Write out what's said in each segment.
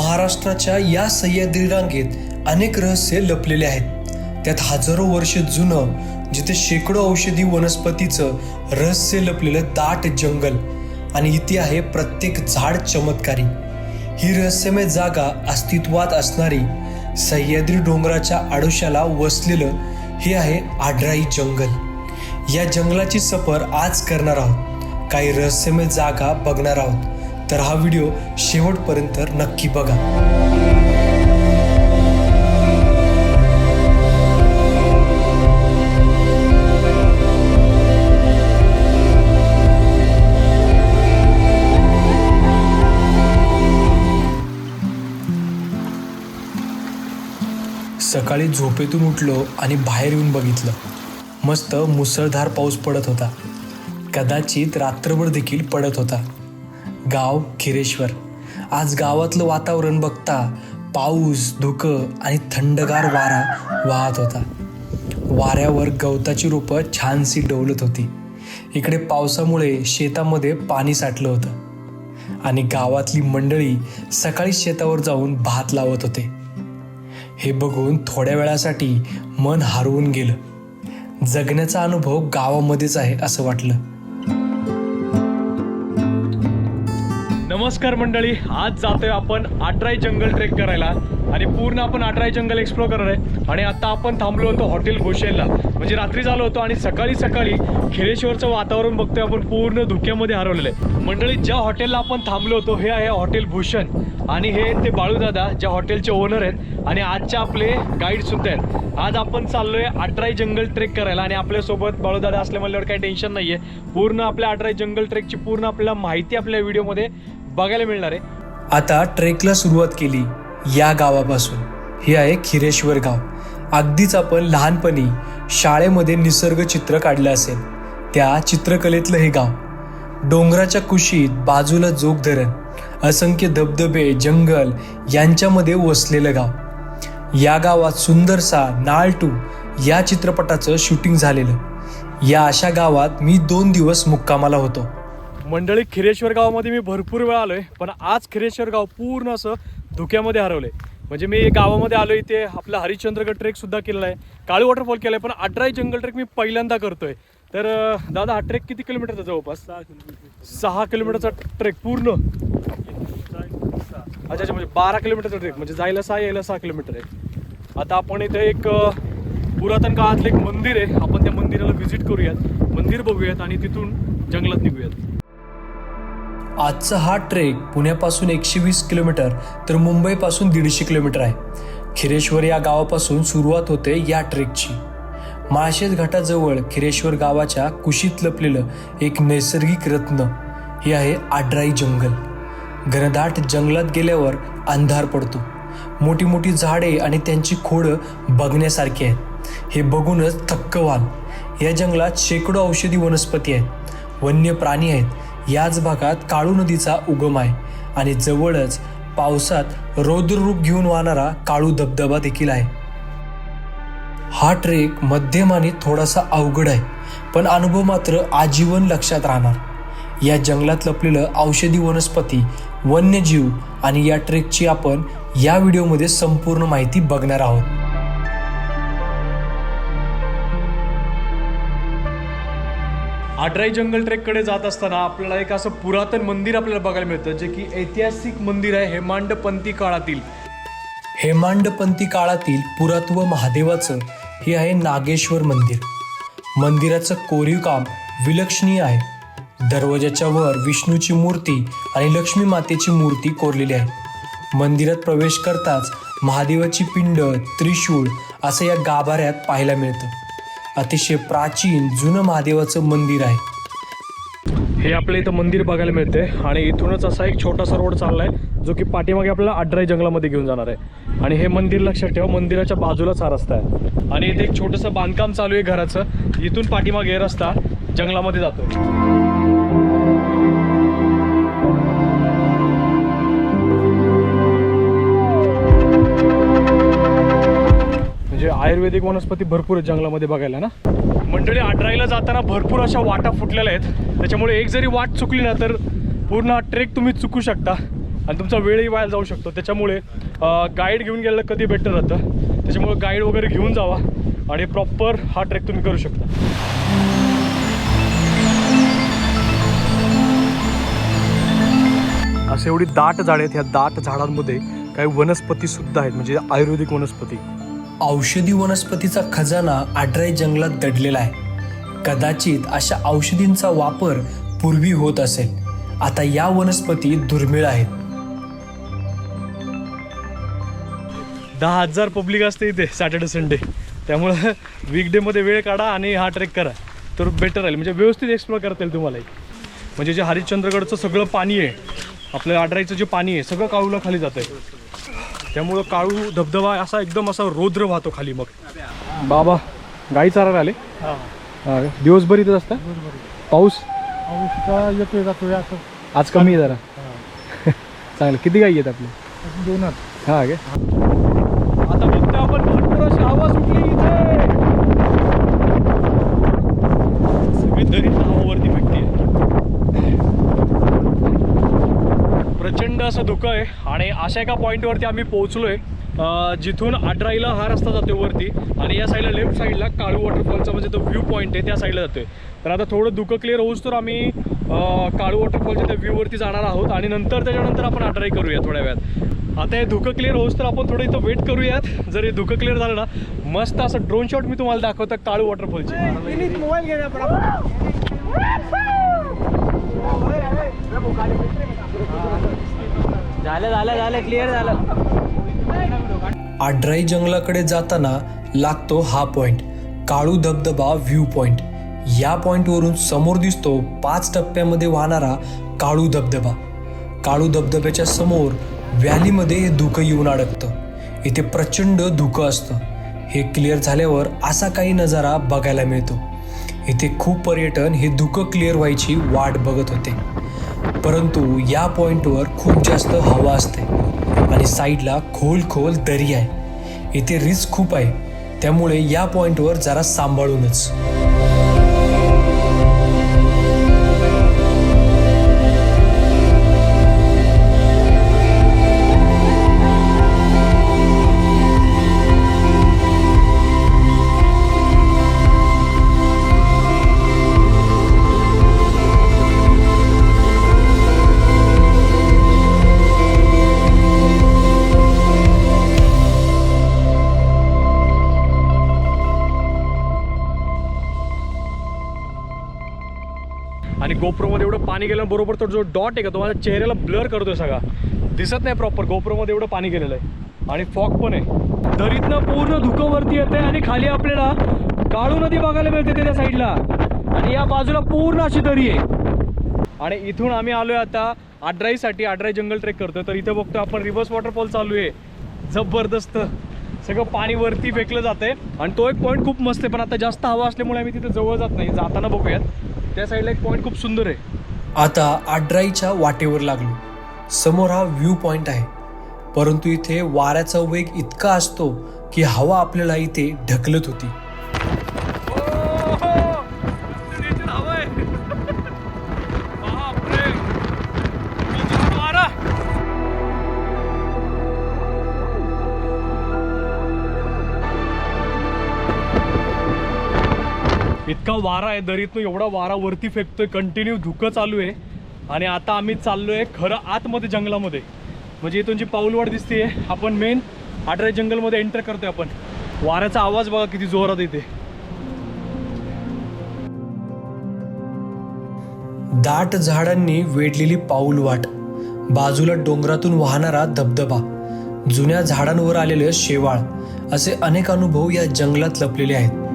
महाराष्ट्राच्या या सह्याद्री रांगेत अनेक रहस्य लपलेले आहेत. त्यात हजारो वर्ष जुनं जिथे शेकडो औषधी वनस्पतीचं रहस्य लपलेलं दाट जंगल आणि इथे आहे प्रत्येक झाड चमत्कारी. ही रहस्यमय जागा अस्तित्वात असणारी सह्याद्री डोंगराच्या आडोशाला वसलेलं हे आहे आढराई जंगल. या जंगलाची सफर आज करणार आहोत. काही रहस्यमय जागा बघणार आहोत. तर हा व्हिडिओ शेवटपर्यंत नक्की बघा. सकाळी झोपेतून उठलो आणि बाहेर येऊन बघितलं. मस्त मुसळधार पाऊस पडत होता. कदाचित रात्रभर देखील पडत होता. गाव खिरेश्वर. आज गावातलं वातावरण बघता पाऊस धुकं आणि थंडगार वारा वाहत होता. वाऱ्यावर गवताची रोपं छानशी डोलत होती. इकडे पावसामुळे शेतामध्ये पाणी साठलं होतं. आणि गावातली मंडळी सकाळी शेतावर जाऊन भात लावत होते. हे बघून थोड्या वेळासाठी मन हरवून गेलं. जगण्याचा अनुभव गावामध्येच आहे असं वाटलं. नमस्कार मंडळी आज जातोय आपण आटराई जंगल ट्रेक करायला. आणि पूर्ण आपण आटराई जंगल एक्सप्लोर करणार आहे. आणि आता आपण थांबलो होतो हॉटेल भोशेलला. म्हणजे रात्री झालो होतो आणि सकाळी सकाळी खिरेश्वरचं वातावरण बघतोय आपण पूर्ण धुक्यामध्ये हरवलेलं आहे. मंडळी ज्या हॉटेलला आपण थांबलो होतो हे आहे हॉटेल भूषण. आणि हे ते बाळूदादा ज्या हॉटेलचे ओनर आहेत. आणि आजचे आपले गाईड सुद्धा आहेत. आज आपण चाललोय अठराई जंगल ट्रेक करायला. आणि आपल्यासोबत बाळूदादा असल्या म्हणल्यावर काही टेन्शन नाही आहे पूर्ण आपल्या अठराई जंगल ट्रेकची पूर्ण आपल्याला माहिती आपल्या व्हिडिओमध्ये बघायला मिळणार आहे. आता ट्रेकला सुरुवात केली या गावापासून. हे आहे खिरेश्वर गाव. अगदीच आपण लहानपणी शाळेमध्ये निसर्ग चित्र काढलं असेल. त्या चित्रकलेतलं हे गाव. डोंगराच्या कुशीत बाजूला जोग धरण असंख्य धबधबे जंगल यांच्यामध्ये वसलेलं गाव. या गावात सुंदरसा नाळ टू या चित्रपटाचं शूटिंग झालेलं. या अशा गावात मी दोन दिवस मुक्कामाला होतो. मंडळी खिरेश्वर गावामध्ये मी भरपूर वेळा आलोय पण आज खिरेश्वर गाव पूर्ण असं धुक्यामध्ये हरवलंय. म्हणजे मी गावामध्ये आलो इथे आपला हरिश्चंद्रगड ट्रेक सुद्धा केलेला आहे. काळू वॉटरफॉल केलाय पण अठराई जंगल ट्रेक मी पहिल्यांदा करतोय. तर अं, दादा हा ट्रेक किती किलोमीटरचा जवळपास? सहा किलोमीटरचा ट्रेक पूर्ण? अच्छा अच्छा म्हणजे बारा किलोमीटरचा ट्रेक म्हणजे जायला सहा यायला सहा किलोमीटर आहे. आता आपण इथे एक पुरातन काळातलं एक मंदिर आहे. आपण त्या मंदिराला व्हिजिट करूयात. मंदिर बघूयात आणि तिथून जंगलात निघूयात. आजचा हा ट्रेक पुण्यापासून एकशे वीस किलोमीटर तर मुंबईपासून दीडशे किलोमीटर आहे. खिरेश्वर या गावापासून सुरुवात होते या ट्रेकची. माळशेज घाटाजवळ खिरेश्वर गावाच्या कुशीत लपलेलं एक नैसर्गिक रत्न हे आहे आड्राई जंगल. घनदाट जंगलात गेल्यावर अंधार पडतो. मोठी मोठी झाडे आणि त्यांची खोडं बघण्यासारखी आहेत. हे बघूनच थक्क व्हाल. या जंगलात शेकडो औषधी वनस्पती आहेत. वन्य प्राणी आहेत. याच भागात काळू नदीचा उगम आहे आणि जवळच पावसात रौद्ररूप घेऊन वाहणारा काळू धबधबा देखील आहे. हा ट्रेक मध्यम आणि थोडासा अवघड आहे पण अनुभव मात्र आजीवन लक्षात राहणार. या जंगलात लपलेलं औषधी वनस्पती वन्यजीव आणि या ट्रेकची आपण या व्हिडिओमध्ये संपूर्ण माहिती बघणार आहोत. आड्राई जंगल ट्रेककडे जात असताना आपल्याला एक असं पुरातन मंदिर आपल्याला बघायला मिळतं जे की ऐतिहासिक मंदिर आहे हेमांडपंथी काळातील. हेमांडपंथी काळातील पुरातत्व महादेवाचं हे आहे नागेश्वर मंदिर. मंदिराचं कोरीव काम विलक्षणीय आहे. दरवाजाच्या वर विष्णूची मूर्ती आणि लक्ष्मी मातेची मूर्ती कोरलेली आहे. मंदिरात प्रवेश करताच महादेवाची पिंड त्रिशूळ असं या गाभाऱ्यात पाहायला मिळतं. अतिशय प्राचीन जुनं महादेवाचं मंदिर आहे. हे आपल्या इथं मंदिर बघायला मिळते आणि इथूनच असा एक छोटासा रोड चाललाय जो की पाठीमागे आपल्याला अड्राई जंगलामध्ये घेऊन जाणार आहे. आणि हे मंदिर लक्षात ठेवा मंदिराच्या बाजूलाच हा रस्ता आहे. आणि इथे एक छोटंसं बांधकाम चालू आहे घराचं. इथून पाठीमागे रस्ता जंगलामध्ये जातो आयुर्वेदिक वनस्पती भरपूर आहेत जंगलामध्ये बघायला ना? मंडळी आटराईला जाताना भरपूर अशा वाटा फुटलेल्या आहेत. त्याच्यामुळे एक जरी वाट चुकली ना तर पूर्ण ट्रेक तुम्ही चुकू शकता आणि तुमचा वेळही वाया जाऊ शकतो. त्याच्यामुळे गाईड घेऊन गेलेलं कधी बेटर राहतं. त्याच्यामुळे गाईड वगैरे घेऊन जावा आणि प्रॉपर हा ट्रेक तुम्ही करू शकता. असे एवढी दाट झाडे आहेत. ह्या दाट झाडांमध्ये काही वनस्पती सुद्धा आहेत म्हणजे आयुर्वेदिक वनस्पती. औषधी वनस्पतीचा खजाना आड्राई जंगलात दडलेला आहे. कदाचित अशा औषधींचा वापर पूर्वी होत असेल. आता या वनस्पती दुर्मिळ आहेत. दहा हजार पब्लिक असते इथे सॅटर्डे संडे. त्यामुळं वीकडेमध्ये वेळ काढा आणि हा ट्रेक करा. तर बेटर राहील. म्हणजे व्यवस्थित एक्सप्लोर करता येईल तुम्हाला म्हणजे जे हरिश्चंद्रगडचं सगळं पाणी आहे आपल्या आड्राईचं जे पाणी आहे सगळं काळूला खाली जातं आहे त्यामुळं काळू धबधबा असा एकदम असा रौद्र वाहतो खाली मग. बाबा गाई चारायला आले? हा? दिवसभर इथंच असतं? पाऊस? येतोय जातोय असं. आज कमी आहे जरा. चांगलं. किती गाई आहेत आपल्या दोनच हा गे आता बघतो आपण भरपूर अशी हवा सुटली इथे सगळी दरी हवावरती फेकते प्रचंड असं धुकं आहे आणि अशा एका पॉईंटवरती आम्ही पोहोचलोय अं, जिथून अड्राईला हा रस्ता जातोय वरती आणि या साईडला लेफ्ट साईडला काळू वॉटरफॉलचा म्हणजे तो व्ह्यू पॉईंट आहे त्या साईडला जातोय तर आता थोडं धुकं क्लिअर होऊच तर आम्ही काळू वॉटरफॉलच्या त्या व्ह्यूवरती जाणार आहोत आणि नंतर त्याच्यानंतर आपण अड्राई करूया थोड्या वेळात आता हे धुकं क्लिअर होऊस तर आपण थोडं इथं वेट करूयात जर हे धुकं क्लिअर झालं ना मस्त असं ड्रोन शॉट मी तुम्हाला दाखवतो काळू वॉटरफॉलची मोबाईल झालं झालं झालं क्लिअर झालं. आड्राई जंगलाकडे जाताना लागतो हा पॉइंट काळू धबधबा व्ह्यू पॉइंट या पॉइंटवरून समोर दिसतो पाच टप्प्यामध्ये वाहणारा काळू धबधबा. काळू धबधब्याच्या समोर व्हॅलीमध्ये हे धुकं येऊन अडकतं. इथे प्रचंड धुकं असतं. हे क्लिअर झाल्यावर असा काही नजारा बघायला मिळतो. इथे खूप पर्यटन हे धुकं क्लिअर व्हायची वाट बघत होते. परंतु या पॉईंटवर खूप जास्त हवा असते आणि साईडला खोल खोल दरी आहे. इथे रिस्क खूप आहे. त्यामुळे या पॉईंटवर जरा सांभाळूनच. आणि गोप्रोमध्ये एवढं पाणी गेल्याबरोबर तो जो डॉट आहे का तुम्हाला चेहऱ्याला ब्लर करतोय सगळा. दिसत नाही प्रॉपर गोप्रोमध्ये एवढं पाणी गेलेलं आहे. आणि फॉग पण आहे. दरीतनं पूर्ण धुकं वरती येते आणि खाली आपल्याला काळू नदी बघायला मिळते त्या साईडला. आणि या बाजूला पूर्ण अशी दरी आहे. आणि इथून आम्ही आलोय आता आड्राईसाठी आड्राई जंगल ट्रेक करतोय. तर इथे बघतो आपण रिव्हर्स वॉटरफॉल चालू आहे. जबरदस्त. सगळं पाणी वरती फेकलं आहे आणि तो एक पॉईंट खूप मस्त आहे पण आता जास्त हवा असल्यामुळे आम्ही तिथे जवळ जात नाही. जाताना बघूयात. त्या साईडला एक पॉईंट खूप सुंदर आहे. आता आड्राईच्या वाटेवर लागलो. समोर हा व्ह्यू पॉइंट आहे. परंतु इथे वाऱ्याचा वेग इतका असतो की हवा आपल्याला इथे ढकलत होती. वारा आहे दरीतनं एवढा वारा वरती फेकतोय कंटिन्यू धुकं चालू आहे. आणि आता आम्ही चाललोय खरं आतमध्ये जंगलामध्ये. म्हणजे इथून जी पाऊलवाड दिसते आपण मेन आडराई जंगलमध्ये एंटर करतोय आपण. वाऱ्याचा आवाज बघा किती जोरात येते. दाट झाडांनी वेढलेली पाऊल वाट बाजूला डोंगरातून वाहणारा धबधबा. जुन्या झाडांवर आलेलं शेवाळ. असे अनेक अनुभव या जंगलात लपलेले आहेत.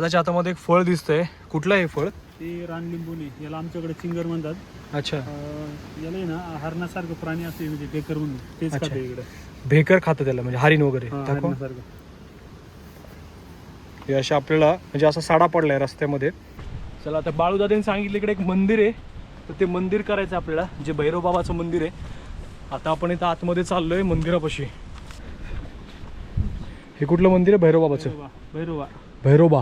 दादाच्या हातामध्ये एक फळ दिसतंय. कुठलं आहे हे फळ? ते रानलिंबूने याला आमच्याकडे चिंगर म्हणतात. अच्छा. अं, याला आहे ना हरणासारखं प्राणी असते म्हणजे बेकर म्हणून. तेच अच्छा. खाते इकडे. भेकर खातं त्याला म्हणजे हरिण वगैरे. हा, दाखव. हरणासारखं. हे अशा आपल्याला म्हणजे असा साडा पडलाय रस्त्यामध्ये. चला आता बाळूदादांनी सांगितलं इकडे एक मंदिर आहे. तर ते मंदिर करायचं आहे आपल्याला जे भैरव बाबाचं मंदिर आहे. आता आपण इथं आतमध्ये चाललोय मंदिरापाशी. हे कुठलं मंदिर आहे? भैरव बाबाचं? भैरोबा भैरोबा भैरोबा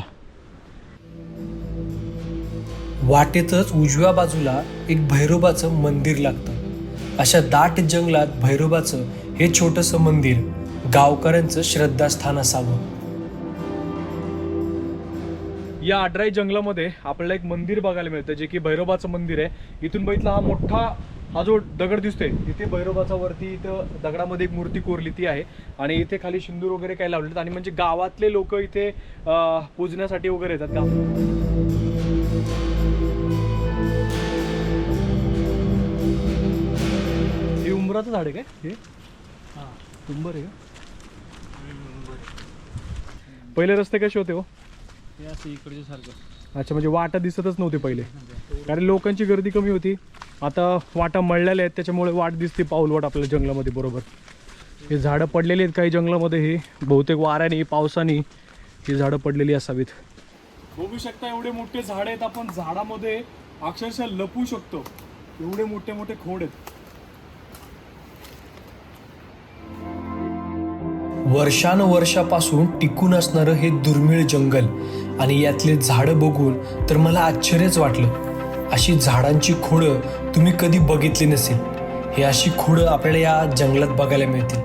वाटेतच उजव्या बाजूला एक भैरोबाचं मंदिर लागतं. अशा दाट जंगलात भैरोबाचं हे छोटंसं मंदिर गावकऱ्यांचं श्रद्धास्थान असावं. या आड्राई जंगलामध्ये आपल्याला एक मंदिर बघायला मिळतं जे की भैरोबाचं मंदिर आहे. इथून बघितला हा मोठा हा जो दगड दिसतोय इथे भैरोबाचा वरती इथं दगडामध्ये एक मूर्ती कोरली ती आहे. आणि इथे खाली सिंदूर वगैरे काय लावलेत आणि म्हणजे गावातले लोक इथे पूजण्यासाठी वगैरे येतात गाव हे उंबराचं झाड आहे काय? हे? उंबर आहे का? पहिले रस्ते कसे होते हो? हे असं इकडच्या सारखं. अच्छा म्हणजे वाटा दिसतच नव्हते पहिले. कारण लोकांची गर्दी कमी होती. आता वाटा मळलेल्या आहेत त्याच्यामुळे वाट दिसते पाऊलवाट आपल्या जंगलामध्ये बरोबर. हे झाडं पडलेली आहेत काही जंगलामध्ये हे बहुतेक वाऱ्याने पावसाने ही झाडं पडलेली असावीत. बघू शकता एवढे मोठे झाड आहेत आपण झाडामध्ये अक्षरशः लपू शकतो. एवढे मोठे मोठे खोड आहेत. वर्षानुवर्षापासून टिकून असणारं हे दुर्मिळ जंगल आणि यातले झाडं बघून तर मला आश्चर्यच वाटलं. अशी झाडांची खोडं तुम्ही कधी बघितली नसेल. हे अशी खोडं आपल्याला या जंगलात बघायला मिळतील.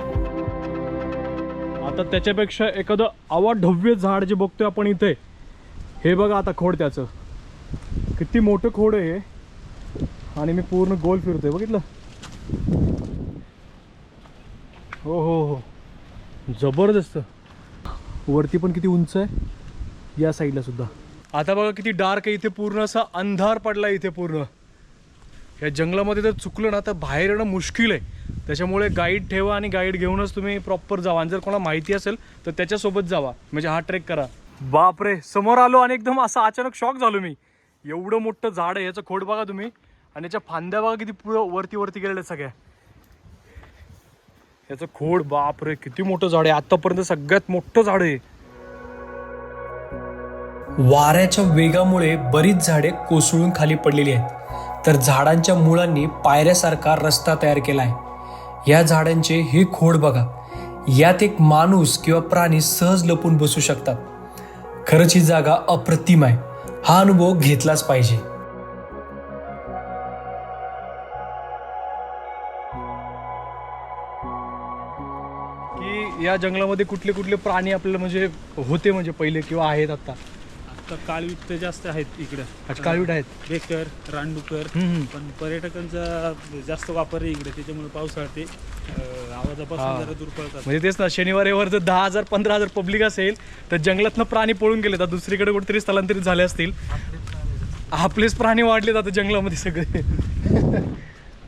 आता त्याच्यापेक्षा एखादं अवाढव्य झाड जे बघतोय आपण इथे हे बघा आता खोड त्याचं. किती मोठं खोड आहे आणि मी पूर्ण गोल फिरतोय बघितलं? हो हो हो. जबरदस्त. वरती पण किती उंच आहे? या साईडला सुद्धा. आता बघा किती डार्क आहे इथे पूर्ण असा अंधार पडला इथे पूर्ण. या जंगलामध्ये जर चुकलं ना तर बाहेर येणं मुश्किल आहे. त्याच्यामुळे गाईड ठेवा आणि गाईड घेऊनच तुम्ही प्रॉपर जावा. आणि जर कोणाला माहिती असेल तर त्याच्यासोबत जावा. म्हणजे हा ट्रेक करा. बापरे समोर आलो आणि एकदम असा अचानक शॉक झालो मी. एवढं मोठं झाड आहे याचं खोड बघा तुम्ही. आणि याच्या फांद्या बघा किती पुढं वरती वरती गेलेल्या सगळ्या. याचं खोड बापरे किती मोठं झाड आहे. आतापर्यंत सगळ्यात मोठं झाड आहे. वाऱ्याच्या वेगामुळे बरीच झाडे कोसळून खाली पडलेली आहेत. तर झाडांच्या मुळांनी पायऱ्यासारखा रस्ता तयार केलाय. या झाडांचे हे खोड बघा. यात एक माणूस किंवा प्राणी सहज लपून बसू शकतात. खरंच ही जागा अप्रतिम आहे. हा अनुभव घेतलाच पाहिजे. या जंगलामध्ये कुठले कुठले प्राणी आपल्याला म्हणजे होते म्हणजे पहिले किंवा आहेत आता? आता काळवीट तर जास्त आहेत इकडं. अच्छा काळवीट आहेत. बेकर रानडुकर हम्म. पण पर्यटकांचा जास्त वापर आहे इकडे त्याच्यामुळे पावसाळ्यात ते. अं, हा. आवाजापासून जरा दूर पळतात. म्हणजे तेच ना शनिवार रविवार जर दहा हजार पंधरा हजार पब्लिक असेल तर जंगलातनं प्राणी पळून गेले तर दुसरीकडे कुठेतरी स्थलांतरित झाले असतील. आपलेच प्राणी वाढले आता जंगलामध्ये सगळे.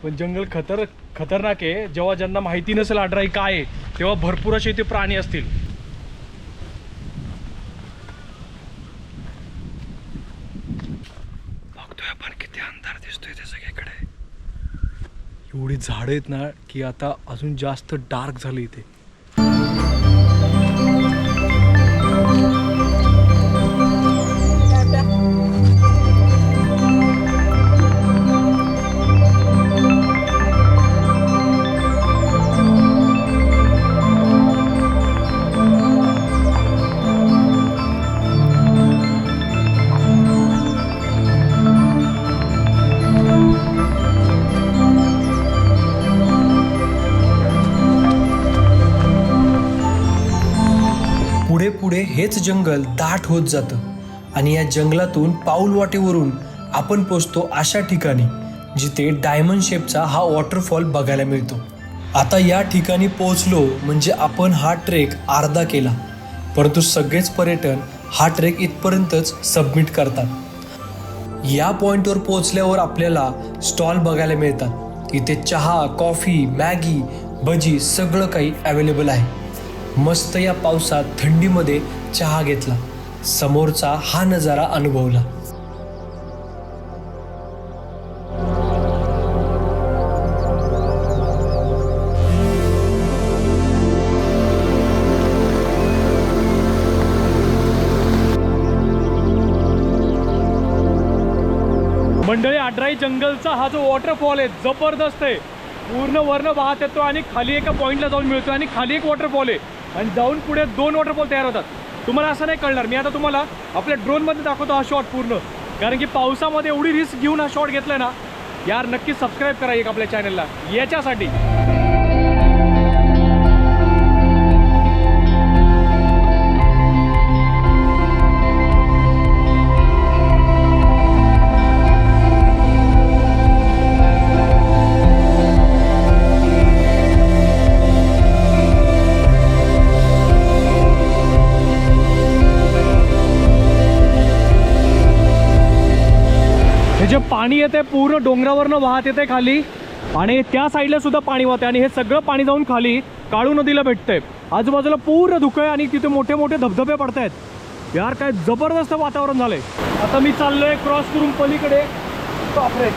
पण जंगल खतर खतरनाक आहे. जेव्हा ज्यांना माहिती नसेल अड्राई काय आहे तेव्हा भरपूर असे इथे प्राणी असतील. बघतोय आपण किती अंधार दिसतोय ते सगळीकडे. एवढी झाडं आहेत ना की आता अजून जास्त डार्क झालं इथे. जंगल दाट होत जातं. आणि या जंगलातून पाऊल वाटेवरून आपण पोचतो अशा ठिकाणी जिथे डायमंड शेपचा हा वॉटरफॉल बघायला मिळतो. आता या ठिकाणी पोहोचलो म्हणजे आपण हा ट्रेक अर्धा केला. परंतु सगळेच पर्यटन हा ट्रेक इथपर्यंतच सबमिट करतात. या पॉईंटवर पोहोचल्यावर आपल्याला स्टॉल बघायला मिळतात. इथे चहा कॉफी मॅगी भजी सगळं काही अवेलेबल आहे. मस्त या पावसात थंडीमध्ये चहा घेतला. समोरचा हा नजारा अनुभवला. मंडळी आड्राई जंगलचा हा जो वॉटरफॉल आहे जबरदस्त आहे. पूर्ण वर्ण वाहत येतो आणि खाली एका पॉईंटला जाऊन मिळतो आणि खाली एक वॉटरफॉल आहे. आणि जाऊन पुढे दोन वॉटरफॉल तयार होतात. तुम्हाला असं नाही कळणार. मी आता तुम्हाला आपल्या ड्रोनमध्ये दाखवतो हा शॉट पूर्ण. कारण की पावसामध्ये एवढी रिस्क घेऊन हा शॉट घेतलाय ना यार नक्की सबस्क्राईब करा एक आपल्या चॅनलला याच्यासाठी पूर्ण डोंगरावरनं वाहत येते खाली. आणि त्या साईडला सुद्धा पाणी वाहते आणि हे सगळं पाणी जाऊन खाली काळू नदीला भेटतंय. आजूबाजूला पूर्ण धुकं आहे आणि तिथे मोठे मोठे धबधबे पडत आहेत यार काय जबरदस्त वातावरण झालंय. आता मी चाललोय क्रॉस करून पलीकडे. बापरे.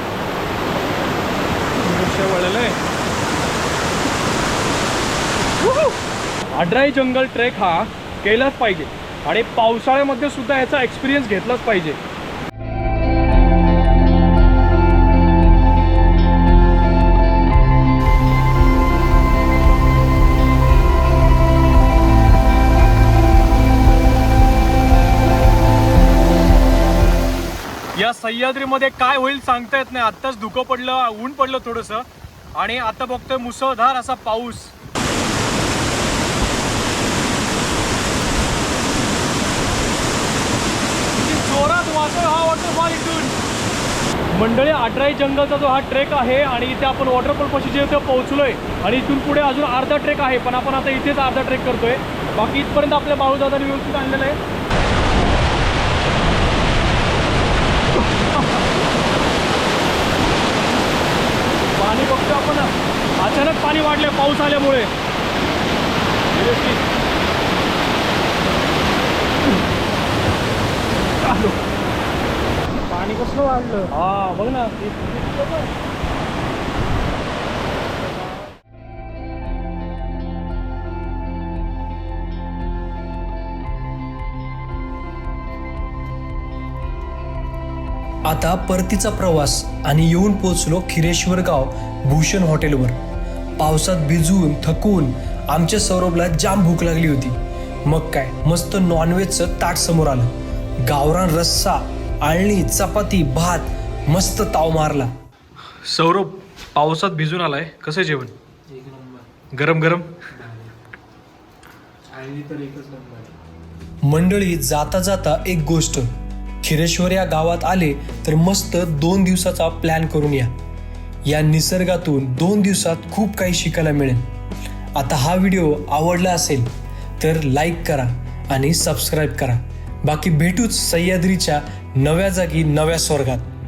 अड्राई जंगल ट्रेक हा केलाच पाहिजे. आणि पावसाळ्यामध्ये सुद्धा याचा एक्सपिरियन्स घेतलाच पाहिजे. सह्याद्रीमध्ये काय होईल सांगता येत नाही. आत्ताच धुकं पडलं ऊन पडलं थोडंसं. आणि आता बघतोय मुसळधार असा पाऊस. जोरात वाटतोय हा वॉटरफॉल इथून. मंडळी अठराई जंगलचा जो हा ट्रेक आहे आणि इथे आपण वॉटरफॉल पाशी जे इथे पोहोचलोय आणि इथून पुढे अजून अर्धा ट्रेक आहे पण आपण आता इथेच अर्धा ट्रेक करतोय. बाकी इथपर्यंत आपल्या बाळूदादाने व्यवस्थित आणलेलं आहे पाणी बघतो आपण. अचानक पाणी वाढले पाऊस आल्यामुळे. पाणी कसलं वाढलं? हा बघ ना. आता परतीचा प्रवास आणि येऊन पोचलो खिरेश्वर गाव. भूषण हॉटेलवर. पावसात भिजून थकून आमच्या सौरभला जाम भूक लागली होती. मग काय मस्त नॉनव्हेजचं ताट समोर आलं. गावरान रस्सा आळणी चपाती भात मस्त ताव मारला. सौरभ पावसात भिजून आलाय. कसं जेवण? गरम गरम? मंडळी जाता जाता एक गोष्ट. खिरेश्वर या गावात आले तर मस्त दोन दिवसाचा प्लॅन करून या. या निसर्गातून दोन दिवसात खूप काही शिकायला मिळेल. आता हा व्हिडिओ आवडला असेल तर लाईक करा आणि सबस्क्राईब करा. बाकी भेटूच सह्याद्रीच्या नव्या जागी नव्या स्वर्गात.